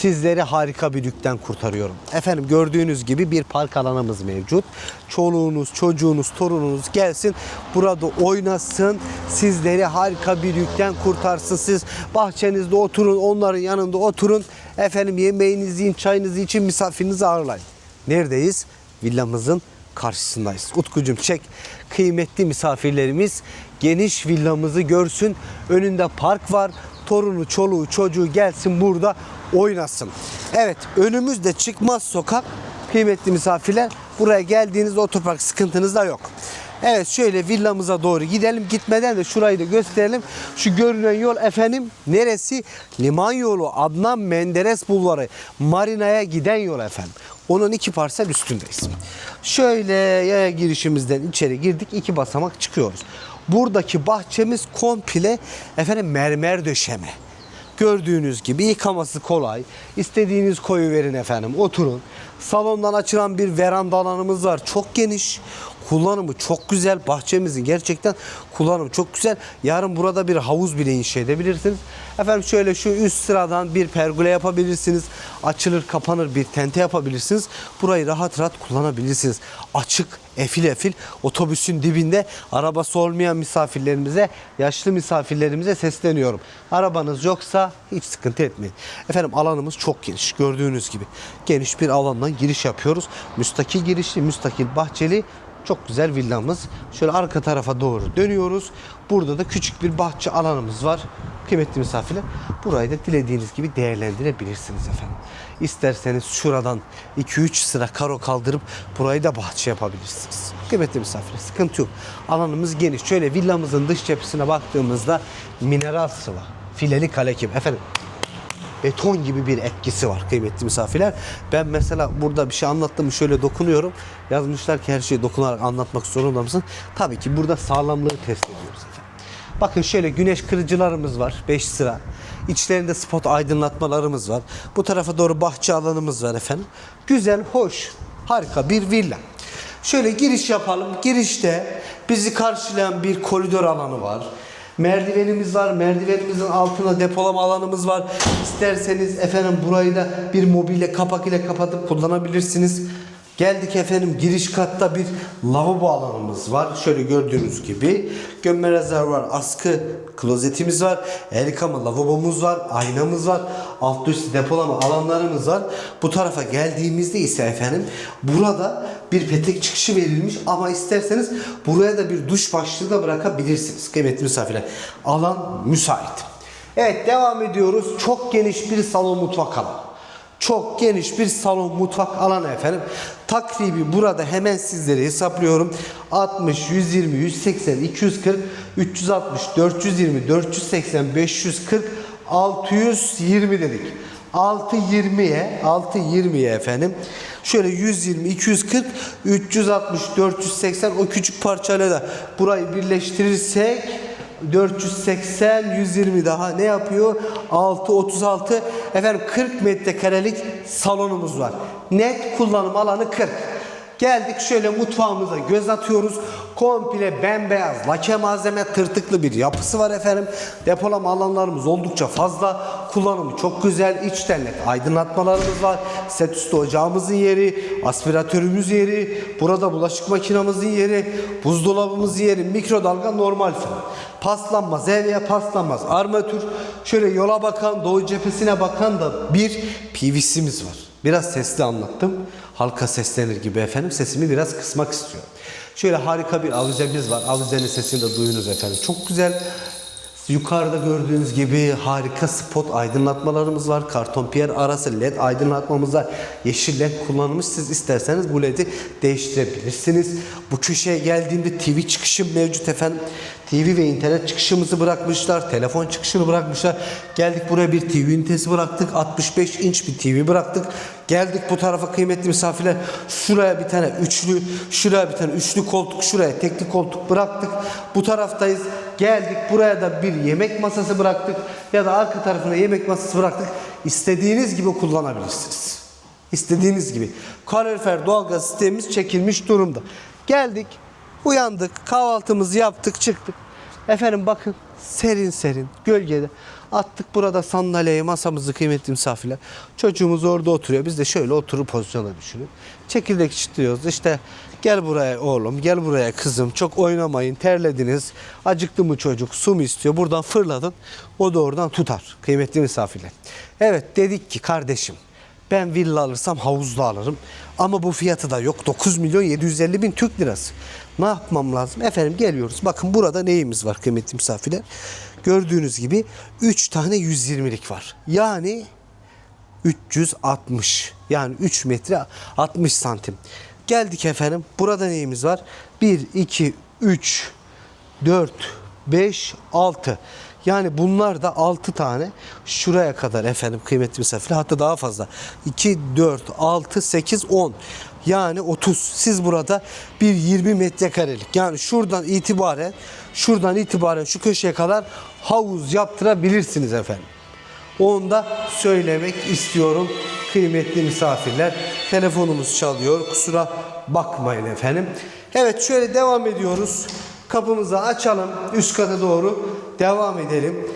sizleri harika bir yükten kurtarıyorum. Efendim gördüğünüz gibi bir park alanımız mevcut. Çoluğunuz, çocuğunuz, torununuz gelsin burada oynasın. Sizleri harika bir yükten kurtarsın. Siz bahçenizde oturun, onların yanında oturun. Efendim yemeğinizi çayınızı için misafirinizi ağırlayın. Neredeyiz? Villamızın karşısındayız. Utkucum çek. Kıymetli misafirlerimiz geniş villamızı görsün. Önünde park var. Torunu, çoluğu, çocuğu gelsin burada oynasın. Evet önümüzde çıkmaz sokak. Kıymetli misafirler buraya geldiğinizde otopark sıkıntınız da yok. Evet şöyle villamıza doğru gidelim. Gitmeden de şurayı da gösterelim. Şu görünen yol efendim neresi? Liman yolu Adnan Menderes Bulvarı. Marina'ya giden yol efendim. Onun iki parsel üstündeyiz. Şöyle yaya girişimizden içeri girdik. iki basamak çıkıyoruz. Buradaki bahçemiz komple efendim mermer döşeme. Gördüğünüz gibi yıkaması kolay. İstediğiniz koyu verin efendim. Oturun. Salondan açılan bir veranda alanımız var. Çok geniş. Kullanımı çok güzel. Bahçemizin gerçekten kullanımı çok güzel. Yarın burada bir havuz bile inşa edebilirsiniz. Efendim şöyle şu üst sıradan bir pergole yapabilirsiniz. Açılır kapanır bir tente yapabilirsiniz. Burayı rahat rahat kullanabilirsiniz. Açık efil efil otobüsün dibinde arabası olmayan misafirlerimize, yaşlı misafirlerimize sesleniyorum. Arabanız yoksa hiç sıkıntı etmeyin. Efendim alanımız çok geniş. Gördüğünüz gibi geniş bir alandan giriş yapıyoruz. Müstakil girişli, müstakil bahçeli çok güzel villamız. Şöyle arka tarafa doğru dönüyoruz. Burada da küçük bir bahçe alanımız var. Kıymetli misafirler burayı da dilediğiniz gibi değerlendirebilirsiniz efendim. İsterseniz şuradan 2-3 sıra karo kaldırıp burayı da bahçe yapabilirsiniz. Kıymetli misafirler sıkıntı yok. Alanımız geniş. Şöyle villamızın dış cephesine baktığımızda mineral sıva, fileli kalekim. Efendim beton gibi bir etkisi var kıymetli misafirler. Ben mesela burada bir şey anlattım şöyle dokunuyorum. Yazmışlar ki her şeyi dokunarak anlatmak zorunda mısın? Tabii ki burada sağlamlığı test ediyoruz efendim. Bakın şöyle güneş kırıcılarımız var 5 sıra. İçlerinde spot aydınlatmalarımız var. Bu tarafa doğru bahçe alanımız var efendim. Güzel, hoş, harika bir villa. Şöyle giriş yapalım. Girişte bizi karşılayan bir koridor alanı var. Merdivenimiz var. Merdivenimizin altında depolama alanımız var. İsterseniz efendim burayı da bir mobilya kapak ile kapatıp kullanabilirsiniz. Geldik efendim giriş katta bir lavabo alanımız var. Şöyle gördüğünüz gibi gömme rezervuar askı klozetimiz var. El yıkama lavabomuz var. Aynamız var. Alt üst depolama alanlarımız var. Bu tarafa geldiğimizde ise efendim burada bir petek çıkışı verilmiş ama isterseniz buraya da bir duş başlığı da bırakabilirsiniz kıymetli misafirler. Alan müsait. Evet devam ediyoruz. Çok geniş bir salon mutfak alanı. Çok geniş bir salon mutfak alanı efendim. Takribi burada hemen sizlere hesaplıyorum. 60, 120, 180, 240, 360, 420, 480, 540, 620 dedik. 620'ye 620'ye efendim. Şöyle 120, 240, 360, 480 o küçük parçayla da burayı birleştirirsek 480 120 daha ne yapıyor? 6 36 efendim 40 metrekarelik salonumuz var. Net kullanım alanı 40. Geldik şöyle mutfağımıza göz atıyoruz. Komple bembeyaz lake malzeme tırtıklı bir yapısı var efendim. Depolama alanlarımız oldukça fazla. Kullanımı çok güzel. İçten led aydınlatmalarımız var. Set üstü ocağımızın yeri, aspiratörümüz yeri, burada bulaşık makinamızın yeri, buzdolabımız yeri, mikrodalga normal fırın. Paslanmaz, evye paslanmaz. Armatür şöyle yola bakan, doğu cephesine bakan da bir PVC'miz var. Biraz sesli anlattım. Halka seslenir gibi efendim. Sesimi biraz kısmak istiyorum. Şöyle harika bir avizemiz var. Avizenin sesini de duyunuz efendim. Çok güzel. Yukarıda gördüğünüz gibi harika spot aydınlatmalarımız var. Karton piyer arası led aydınlatmamız var. Yeşil led kullanılmış. Siz isterseniz bu ledi değiştirebilirsiniz. Bu köşeye geldiğimde TV çıkışım mevcut efendim. TV ve internet çıkışımızı bırakmışlar. Telefon çıkışını bırakmışlar. Geldik buraya bir TV ünitesi bıraktık. 65 inç bir TV bıraktık. Geldik bu tarafa kıymetli misafirler. Şuraya bir tane üçlü, şuraya bir tane üçlü koltuk, şuraya tekli koltuk bıraktık. Bu taraftayız. Geldik buraya da bir yemek masası bıraktık. Ya da arka tarafına yemek masası bıraktık. İstediğiniz gibi kullanabilirsiniz. İstediğiniz gibi. Kalorifer doğalgaz sistemimiz çekilmiş durumda. Geldik, uyandık, kahvaltımızı yaptık, çıktık. Efendim bakın serin serin gölgede Attık burada sandalyeyi, masamızı kıymetli misafirler. Çocuğumuz orada oturuyor. Biz de şöyle oturup pozisyonda düşünün. Çekirdek çitliyoruz. İşte gel buraya oğlum, gel buraya kızım. Çok oynamayın, terlediniz. Acıktı mı çocuk, su mu istiyor? Buradan fırladın. O da oradan tutar kıymetli misafirler. Evet dedik ki kardeşim ben villa alırsam havuzlu alırım. Ama bu fiyatı da yok. 9 milyon 750 bin Türk lirası. Ne yapmam lazım? Efendim geliyoruz. Bakın burada neyimiz var kıymetli misafirler? Gördüğünüz gibi 3 tane 120'lik var. Yani 360. Yani 3 metre 60 santim. Geldik efendim. Burada neyimiz var? 1, 2, 3, 4, 5, 6. Yani bunlar da 6 tane şuraya kadar efendim kıymetli misafirler. Hatta daha fazla. 2, 4, 6, 8, 10. Yani 30. Siz burada bir 20 metrekarelik yani şuradan itibaren şuradan itibaren şu köşeye kadar havuz yaptırabilirsiniz efendim. Onu da söylemek istiyorum kıymetli misafirler. Telefonumuz çalıyor. Kusura bakmayın efendim. Evet şöyle devam ediyoruz. Kapımızı açalım. Üst kata doğru devam edelim.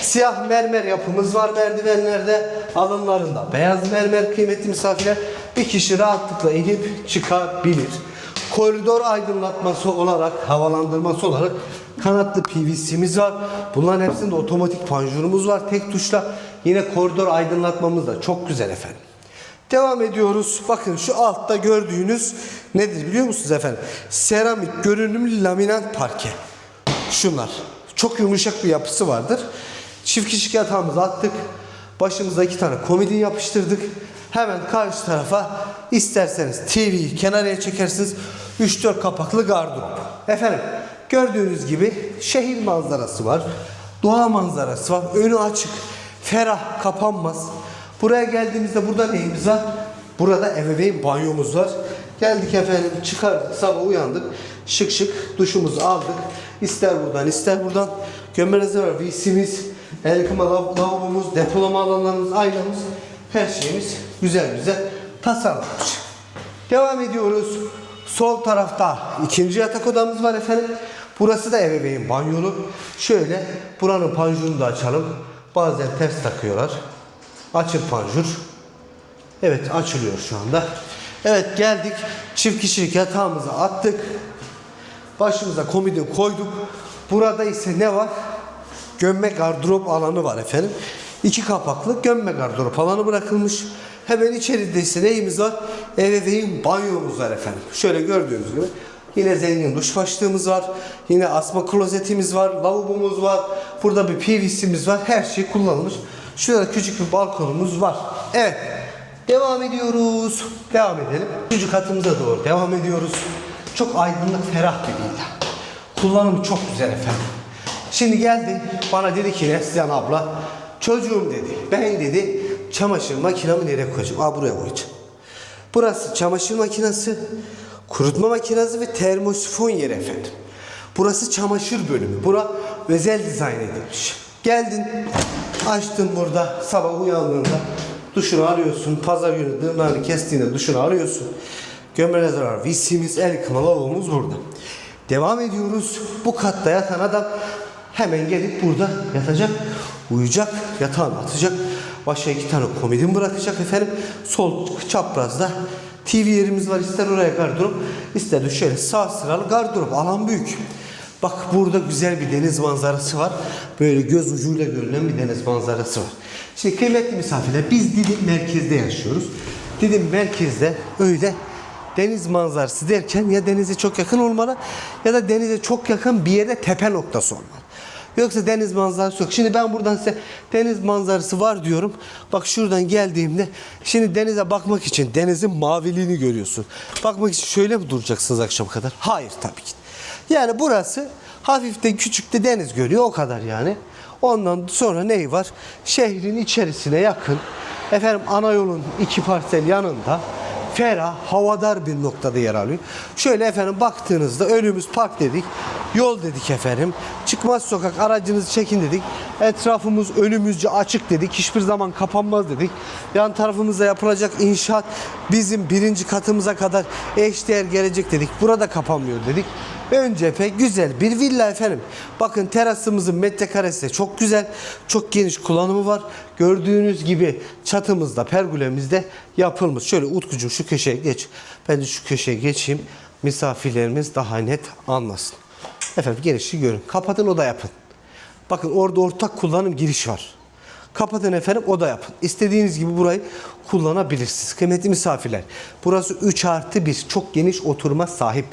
Siyah mermer yapımız var merdivenlerde. Alınlarında beyaz mermer kıymetli misafirler. Bir kişi rahatlıkla inip çıkabilir. Koridor aydınlatması olarak, havalandırması olarak kanatlı PVC'miz var. Bunların hepsinde otomatik panjurumuz var. Tek tuşla yine koridor aydınlatmamız da çok güzel efendim. Devam ediyoruz. Bakın şu altta gördüğünüz nedir biliyor musunuz efendim? Seramik görünümlü laminat parke. Şunlar. Çok yumuşak bir yapısı vardır. Çift kişilik yatağımızı attık. Başımıza iki tane komodin yapıştırdık. Hemen karşı tarafa isterseniz TV'yi kenarıya çekersiniz. 3-4 kapaklı gardırop. Efendim gördüğünüz gibi şehir manzarası var. Doğa manzarası var. Önü açık. Ferah kapanmaz. Buraya geldiğimizde burada neyimiz var? Burada ebeveyn banyomuz var. Geldik efendim çıkardık sabah uyandık. Şık şık duşumuzu aldık. İster buradan ister buradan. Gömerize var. VC'miz, el yıkama lav- lavabomuz, depolama alanlarımız, aynamız. Her şeyimiz güzel güzel tasarlanmış. Devam ediyoruz. Sol tarafta ikinci yatak odamız var efendim. Burası da ebeveyn banyolu. Şöyle buranın panjurunu da açalım. Bazen ters takıyorlar. Açık panjur. Evet açılıyor şu anda. Evet geldik. Çift kişilik yatağımızı attık. Başımıza komodin koyduk. Burada ise ne var? Gömme gardırop alanı var efendim. İki kapaklı gömme gardırop alanı bırakılmış. Hemen içeride ise neyimiz var? Ebeveyn banyomuz var efendim. Şöyle gördüğünüz gibi. Yine zengin duş başlığımız var. Yine asma klozetimiz var. Lavabomuz var. Burada bir PVC'miz var. Her şey kullanılmış. Şurada küçük bir balkonumuz var. Evet. Devam ediyoruz. Devam edelim. Üçüncü katımıza doğru devam ediyoruz. Çok aydınlık, ferah bir villa. Kullanımı çok güzel efendim. Şimdi geldi bana dedi ki Neslihan abla çocuğum dedi ben dedi çamaşır makinamı nereye koyacağım? Aa buraya koyacağım. Burası çamaşır makinesi, kurutma makinesi ve termosifon yeri efendim. Burası çamaşır bölümü. Bura özel dizayn edilmiş. Geldin, açtın burada sabah uyandığında duşunu alıyorsun. Pazar günü tırnağını kestiğinde duşunu alıyorsun. Gömleğiniz var. VC'miz, el yıkama lavabomuz burada. Devam ediyoruz. Bu katta yatan adam hemen gelip burada yatacak, uyuyacak, yatağını atacak. Başa iki tane komodin bırakacak efendim. Sol çaprazda TV yerimiz var. İster oraya gardırop, ister de şöyle sağ sıralı gardırop. Alan büyük. Bak burada güzel bir deniz manzarası var. Böyle göz ucuyla görülen bir deniz manzarası var. Şimdi kıymetli misafirler biz Didim merkezde yaşıyoruz. Didim merkezde öyle deniz manzarası derken ya denize çok yakın olmalı ya da denize çok yakın bir yerde tepe noktası olmalı. Yoksa deniz manzarası yok. Şimdi ben buradan size deniz manzarası var diyorum. Bak şuradan geldiğimde şimdi denize bakmak için denizin maviliğini görüyorsun. Bakmak için şöyle mi duracaksınız akşam kadar? Hayır tabii ki. Yani burası hafif de küçük de deniz görüyor o kadar yani. Ondan sonra neyi var? Şehrin içerisine yakın. Efendim ana yolun iki parsel yanında ferah, havadar bir noktada yer alıyor. Şöyle efendim baktığınızda önümüz park dedik. Yol dedik efendim. Çıkmaz sokak aracınızı çekin dedik. Etrafımız önümüzce açık dedik. Hiçbir zaman kapanmaz dedik. Yan tarafımızda yapılacak inşaat bizim birinci katımıza kadar eşdeğer gelecek dedik. Burada kapanmıyor dedik. Ön cephe güzel bir villa efendim. Bakın terasımızın metrekaresi de çok güzel. Çok geniş kullanımı var. Gördüğünüz gibi çatımızda, pergolemizde yapılmış. Şöyle Utkucuğum şu köşeye geç. Ben de şu köşeye geçeyim. Misafirlerimiz daha net anlasın. Efendim girişi görün. Kapatın oda yapın. Bakın orada ortak kullanım giriş var. Kapatın efendim oda yapın. İstediğiniz gibi burayı kullanabilirsiniz. Kıymetli misafirler. Burası 3 artı 1. Çok geniş oturma sahip.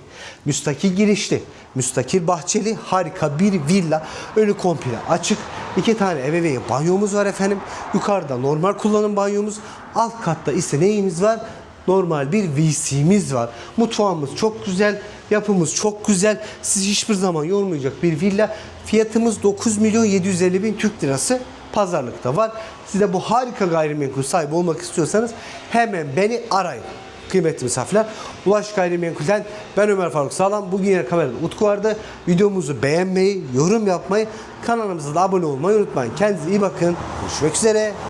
Müstakil girişli. Müstakil bahçeli. Harika bir villa. Önü komple açık. İki tane ebeveyn banyomuz var efendim. Yukarıda normal kullanım banyomuz. Alt katta ise neyimiz var? normal bir VC'miz var. Mutfağımız çok güzel, yapımız çok güzel. Sizi hiçbir zaman yormayacak bir villa. Fiyatımız 9 milyon 750 bin Türk lirası. Pazarlıkta var. Siz de bu harika gayrimenkul sahibi olmak istiyorsanız hemen beni arayın. Kıymetli misafirler. Ulaş Gayrimenkul'den ben Ömer Faruk Sağlam. Bugün yine kamerada Utku vardı. Videomuzu beğenmeyi, yorum yapmayı, kanalımıza da abone olmayı unutmayın. Kendinize iyi bakın. Görüşmek üzere.